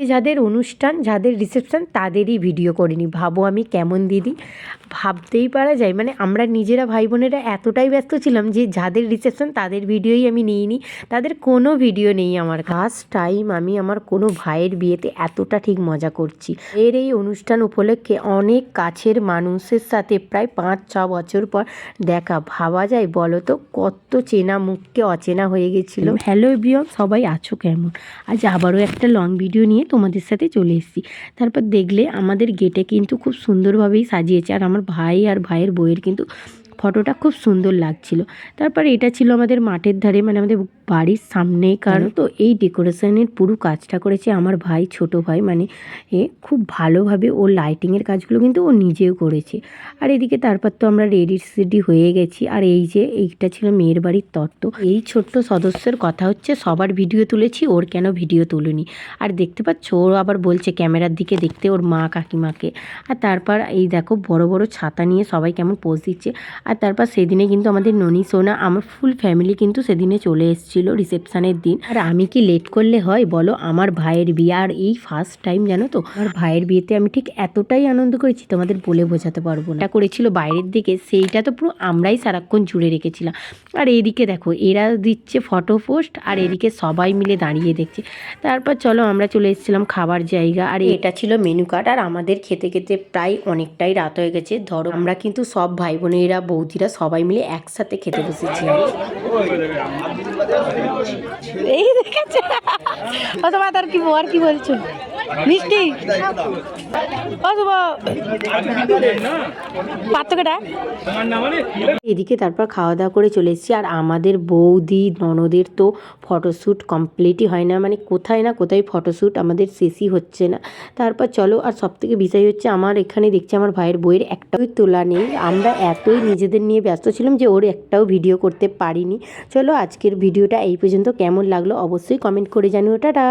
যাদের অনুষ্ঠান, যাদের রিসেপশন তাদেরই ভিডিও করিনি ভাবো আমি কেমন দিদি? ভাবতেই পারা যায়। মানে আমরা নিজেরা ভাই বোনেরা এতটাই ব্যস্ত ছিলাম যে যাদের রিসেপশন তাদের ভিডিওই আমি নিইনি। তাদের কোনো ভিডিও নেই আমার। ফার্স্ট টাইম আমি আমার কোনো ভাইয়ের বিয়েতে এতটা ঠিক মজা করছি। এর এই অনুষ্ঠান উপলক্ষে অনেক কাছের মানুষের সাথে প্রায় পাঁচ ছ বছর পর দেখা। ভাবা যায় বলো তো কত চেনা মুখকে অচেনা হয়ে গেছিল। হ্যালো এভরিওয়ান সবাই আছো কেমন? আজ আবারও একটা লং ভিডিও নিয়ে তোমাদের সাথে চলে এসেছি। তারপর দেখলে আমাদের গেটে কিন্তু খুব সুন্দরভাবেই সাজিয়েছে। আর আমার ভাই আর ভাইয়ের বইয়ের কিন্তু ফটোটা খুব সুন্দর লাগছিল। তারপর এটা ছিল আমাদের মাঠের ধারে মানে আমাদের বাড়ির সামনেই। কারণ তো এই ডেকোরেশনের পুরো কাজটা করেছে আমার ভাই ছোট ভাই। মানে এ খুব ভালোভাবে ও লাইটিংয়ের কাজগুলো কিন্তু ও নিজেও করেছে। আর এদিকে তারপর তো আমরা রেডি সেডি হয়ে গেছি। আর এই যে এইটা ছিল মেয়ের বাড়ির তত্ত্ব। এই ছোট্ট সদস্যের কথা হচ্ছে সবার ভিডিও তুলেছি ওর কেন ভিডিও তুলিনি? আর দেখতে পাচ্ছ ও আবার বলছে ক্যামেরার দিকে দেখতে ওর মা কাকিমাকে। আর তারপর এই দেখো বড় বড় ছাতা নিয়ে সবাই কেমন পোজ দিচ্ছে। আর তারপর সেদিনে কিন্তু আমাদের ননি সোনা, আমার ফুল ফ্যামিলি কিন্তু সেদিনে চলে এসেছিল রিসেপশনের দিন। আর আমি কি লেট করলে হয় বলো? আমার ভাইয়ের বিয়ে, আর এই ফার্স্ট টাইম জানো তো? আমার ভাইয়ের বিয়েতে আমি ঠিক এতটাই আনন্দ করেছি, তোমাদের বলে বোঝাতে পারব না। করেছিল বাইরের দিকে, সেইটা তো পুরো আমরাই সারাক্ষণ জুড়ে রেখেছিলাম। আর এইদিকে দেখো, এরা দিচ্ছে ফটো পোস্ট আর এদিকে সবাই মিলে দাঁড়িয়ে দেখছে। তারপর চলো আমরা চলে এসেছিলাম খাবার জায়গা, আর এটা ছিল মেনু কার্ড আর আমাদের খেতে খেতে প্রায় অনেকটাই রাত হয়ে গেছে। ধরো, আমরা কিন্তু সব ভাই বোনেরা বৌদিরা সবাই মিলে একসাথে খেতে বসেছি। এই দেখেছে? অথবা তার কি আর কি বলছো? মিষ্টি? এদিকে তারপর খাওয়া দাওয়া করে চলে এসেছি, আর আমাদের বৌদি, ননদের তো ফটোশ্যুট কমপ্লিটই হয় না মানে কোথায় না কোথায় ফটোশ্যুট আমাদের শেষই হচ্ছে না। তারপর চলো, আর সব থেকে বিষয় হচ্ছে আমার এখানে দেখছি আমার ভাইয়ের বইয়ের একটাও তোলা নেই। আমরা এতই নিজেদের নিয়ে ব্যস্ত ছিলাম যে ওর একটাও ভিডিও করতে পারিনি। চলো, আজকের ভিডিওটা এই পর্যন্ত। কেমন লাগল অবশ্যই কমেন্ট করে জানিও। টাটা।